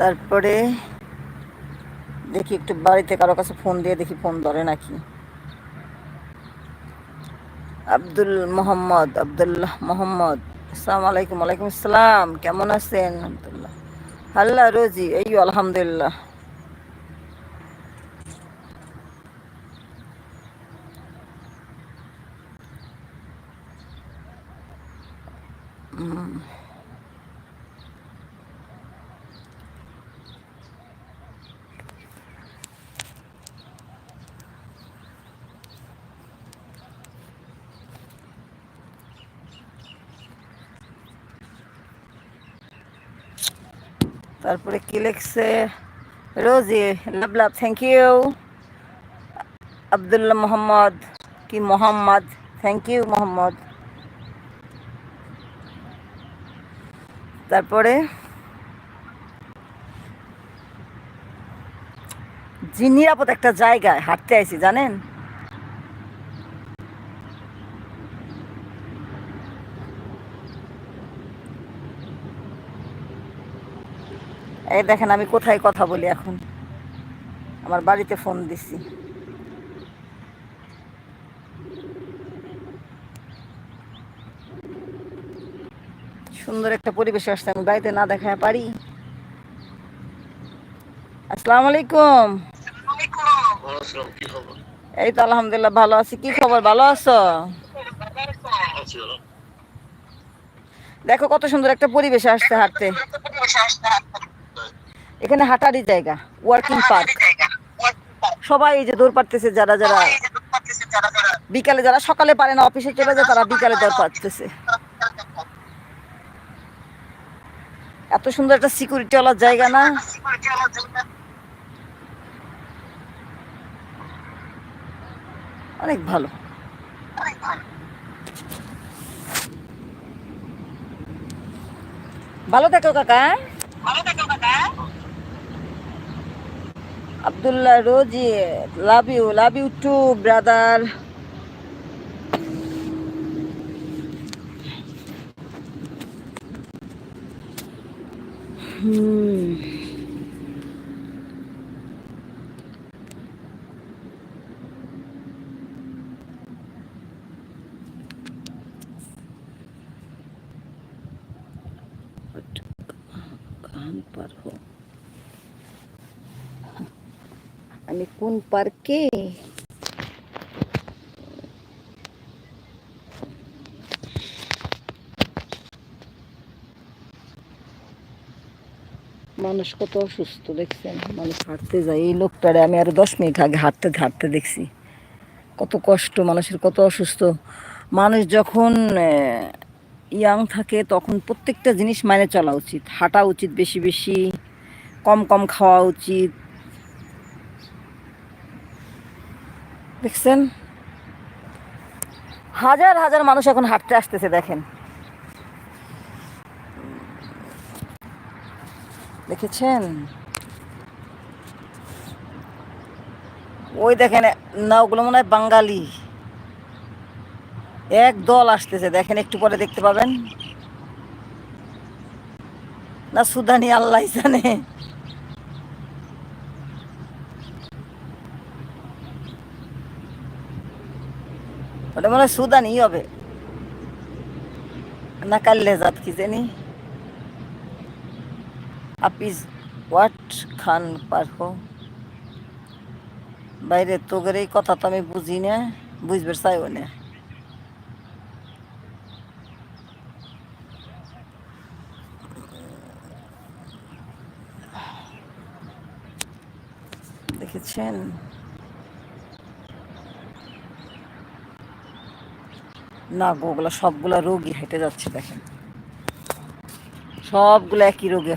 তারপরে দেখি একটু বাড়িতে কারও কাছে ফোন দিয়ে দেখি ফোন ধরে নাকি। আব্দুল মোহাম্মদ, আবদুল্লাহ মোহাম্মদ, আসসালামু আলাইকুম, ওয়ালাইকুম আসসালাম, কেমন আছেন? আবদুল্লাহ আল্লাহ রোজি, এই আলহামদুলিল্লাহ। তারপরে কি লিখছে Rosie, love love thank you Abdullah Mohammad কি মোহাম্মদ? Thank you Mohammad. তারপরে নিরাপদ একটা জায়গায় হাঁটতে আইছি, জানেন? এই দেখেন, আমি কোথায় কথা বলি এখন? আমার বাড়িতে ফোন দিছি। সুন্দর একটা পরিবেশ আসছে, আমি বাড়িতে না দেখায় পারি। আসসালামু আলাইকুম। এই তো আলহামদুলিল্লাহ, ভালো আছি। কি খবর? ভালো আছো? দেখো কত সুন্দর একটা পরিবেশ আসছে হাঁটতে। এখানে হাঁটারই জায়গা ওয়ার্কিং পার্ক সবাই এই যে দৌড় পারতেছে যারা যারা বিকালে যারা সকালে পারে না অফিসে চলে যায় তারা বিকালে দৌড় পারতেছে এত সুন্দর একটা সিকিউরিটি ওয়ালার জায়গা না? অনেক ভালো। ভালো। থেকো কাকা Abdullah Rosie love you love you too brother হুম কান পার হো আমি কোন পার্কে? মানুষ কত অসুস্থ, দেখছেন? মানুষ হাঁটতে যায়। এই লোকটারে আমি আরও দশ মিনিট আগে হাঁটতে হাঁটতে দেখছি। কত কষ্ট, মানুষের কত অসুস্থ। মানুষ যখন ইয়াং থাকে, তখন প্রত্যেকটা জিনিস মানে চলা উচিত। হাঁটা উচিত বেশি বেশি, কম কম খাওয়া উচিত। দেখছেন? হাজার হাজার মানুষ এখন হাঁটতে আসতেছে, দেখেন। দেখেছেন? ওই দেখেন না ওগুলো মনে হয় বাঙালি। এক দল আসতেছে, দেখেন একটু পরে দেখতে পাবেন। না সুদানি, আল্লাহ জানে। ওটা মনে হয় সুদানি হবে। না কাল্লে জাত কি জানি। আপিস হোয়াট খান পারহো বাইরে তোগের এই কথা তো আমি বুঝি না বুঝবে চাইও না। দেখেছেন? না গো, ওগুলো সবগুলা রোগী হেঁটে যাচ্ছে, দেখেন। সবগুলো একই রোগে।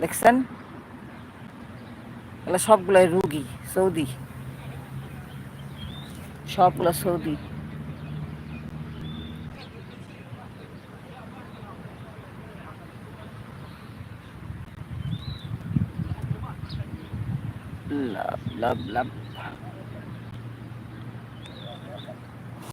দেখছেন? এগুলো সবগুলাই রুগী, সৌদি। সবগুলো সৌদি। লাভ লাভ লাভ।